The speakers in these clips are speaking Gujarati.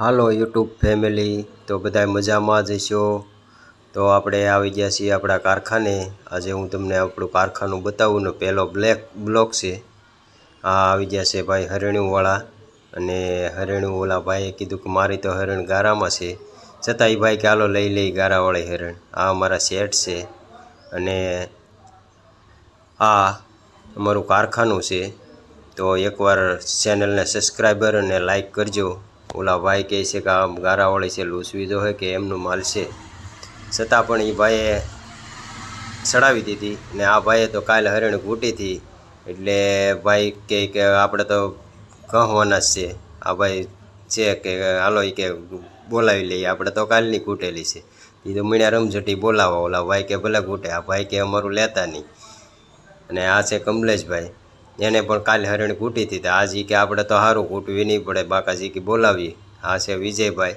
હાલો યુટ્યુબ ફેમિલી, તો બધા મજામાં જ હશો તો આપણે આવી ગયા છીએ આપણા કારખાને. આજે હું તમને આપણું કારખાનું બતાવું ને પહેલો બ્લેક બ્લોક છે. આ આવી ગયા છે ભાઈ હરણ્યુંવાળા. અને હરણ્યુંવાળા ભાઈએ કીધું કે મારી તો હરણ ગારામાં છે. છતાં એ ભાઈ કે હાલો લઈ લઈ ગારાવાળી હરણ. આ અમારા સેટ છે. અને આ અમારું કારખાનું છે. તો એકવાર ચેનલને સબસ્ક્રાઈબર અને લાઈક કરજો. ઓલા ભાઈ કહે છે કે આ ગારાવાળી છે, લૂસવી જો કે એમનું માલ છે. છતાં પણ એ ભાઈએ ચડાવી દીધી ને આ ભાઈએ તો કાલે હરણ ઘૂંટીથી એટલે ભાઈ કહે કે આપણે તો કહવાના જ છે. આ ભાઈ છે કે હાલો એ કે બોલાવી લઈએ, આપણે તો કાલની ઘૂંટેલી છે. એ તો મીણા રમઝટી બોલાવો ઓલા ભાઈ કે ભલે ઘૂંટે, આ ભાઈ કે અમારું લેતા નહીં. અને આ છે કમલેશભાઈ. એને પણ કાલે હરણ કૂટી હતી. આજ કે આપણે તો સારું કૂટવી નહીં પડે બાકાજી કે બોલાવીએ. હા છે વિજયભાઈ.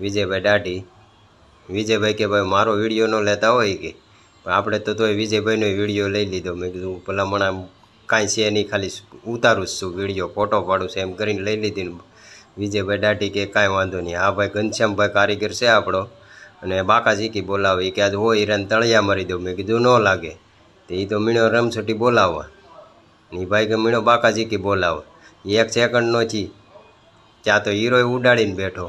વિજયભાઈ દાઢી. વિજયભાઈ કે ભાઈ, મારો વીડિયો ન લેતા હોય કે? આપણે તો તોય વિજયભાઈનો વીડિયો લઈ લીધો. મેં કીધું ભલામણા કાંઈ છે નહીં, ખાલી ઉતારું છું વીડિયો, ફોટો પાડું છું. એમ કરીને લઈ લીધી વિજયભાઈ દાઢી કે, કાંઈ વાંધો નહીં. હા ભાઈ, ઘનશ્યામભાઈ કારીગર છે આપણો. અને બાકાજી કી, બોલાવે. કે, આજ હોય હીરાને તળિયા મારી દઉં. મેં કીધું, ન લાગે. તો એ તો મીણો રમછટી બોલાવવા. ને ભાઈ કે મીણો બાકાજી કે બોલાવે. એક સેકન્ડનો નથી ત્યાં તો હીરોય ઉડાડીને બેઠો.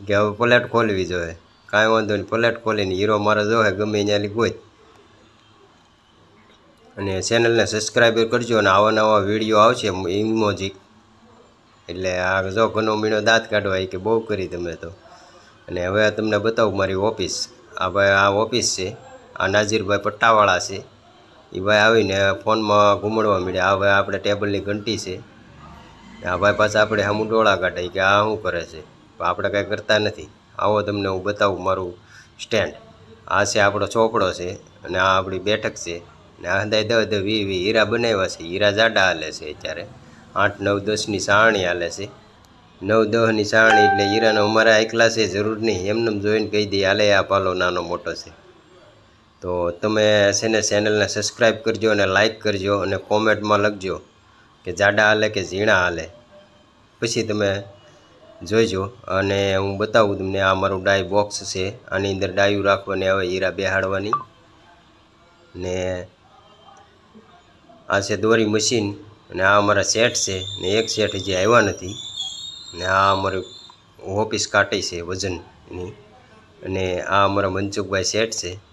કે હવે પ્લેટ ખોલવી જોઈએ. કાંઈ વાંધો નહીં પ્લેટ ખોલીને હીરો મારે જોવે ગમે ત્યાંની કોઈ અને ચેનલને સબસ્ક્રાઈબર કરજો અને આવા નવા વીડિયો આવશે ઇમોજી એટલે આ જો ઘણો મીણો દાંત કાઢવા એ કે બહુ કરી તમે તો. અને હવે તમને બતાવું મારી ઓફિસ. આ ભાઈ આ ઓફિસ છે. આ નાજીરભાઈ પટ્ટાવાળા છે. એ ભાઈ આવીને ફોનમાં ઘૂમડવા મળ્યા આ ભાઈ આપણે ટેબલની ઘંટી છે. આ ભાઈ પાછા આપણે સામું ડોળા કાઢે. કે આ શું કરે છે? આપણે કાંઈ કરતા નથી. આવો તમને હું બતાવું મારું સ્ટેન્ડ. આ છે આપણો ચોપડો છે અને આ આપણી બેઠક છે. ને આ હદાય દ વી વી હીરા બનાવ્યા છે. હીરા જાડા હાલે છે અત્યારે. આઠ નવ દસની સારણી હાલે છે. નવ દહની સારણી એટલે હીરાનો અમારે એકલા છે જરૂર નહીં. એમને જોઈને કહી દઈએ હાલે આ પાલો નાનો મોટો છે. તો તમે છે ચેનલને સબસ્ક્રાઈબ કરજો અને લાઇક કરજો અને કોમેન્ટમાં લખજો કે જાડા હાલે કે ઝીણા હાલે. પછી તમે જોઈજો અને હું બતાવું તમને આ મારું ડાય બોક્સ છે. આની અંદર ડાયું રાખવાની આવે, હીરા બેહાડવાની. ને આ છે દોરી મશીન અને આ અમારા સેટ છે ને એક સેટ હજી આવ્યા નથી. ને આ અમારું ઓફિસ કાઢી છે વજનની. અને આ અમારા મનસુખભાઈ સેટ છે.